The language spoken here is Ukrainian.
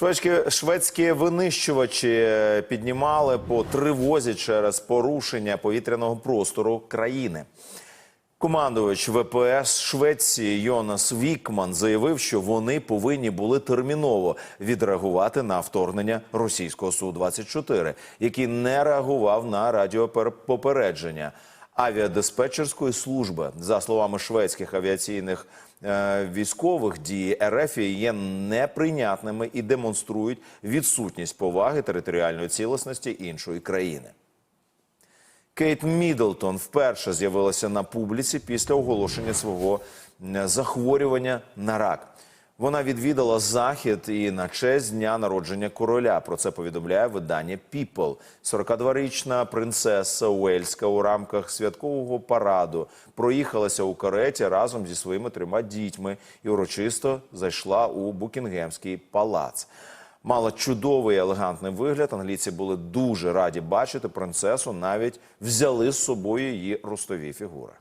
Шведські, шведські винищувачі піднімали по тривозі через порушення повітряного простору країни. Командувач ВПС Швеції Йонас Вікман заявив, що вони повинні були терміново відреагувати на вторгнення російського су 24 який не реагував на радіопопередження авіадиспетчерської служби. За словами шведських авіаційних е, військових, дії РФ є неприйнятними і демонструють відсутність поваги територіальної цілісності іншої країни. Кейт Міддлтон вперше з'явилася на публіці після оголошення свого захворювання на рак. Вона відвідала захід і на честь дня народження короля. Про це повідомляє видання People. 42-річна принцеса Уельська у рамках святкового параду проїхалася у кареті разом зі своїми трьома дітьми і урочисто зайшла у Букінгемський палац. Мала чудовий елегантний вигляд. Англійці були дуже раді бачити принцесу. Навіть взяли з собою її ростові фігури.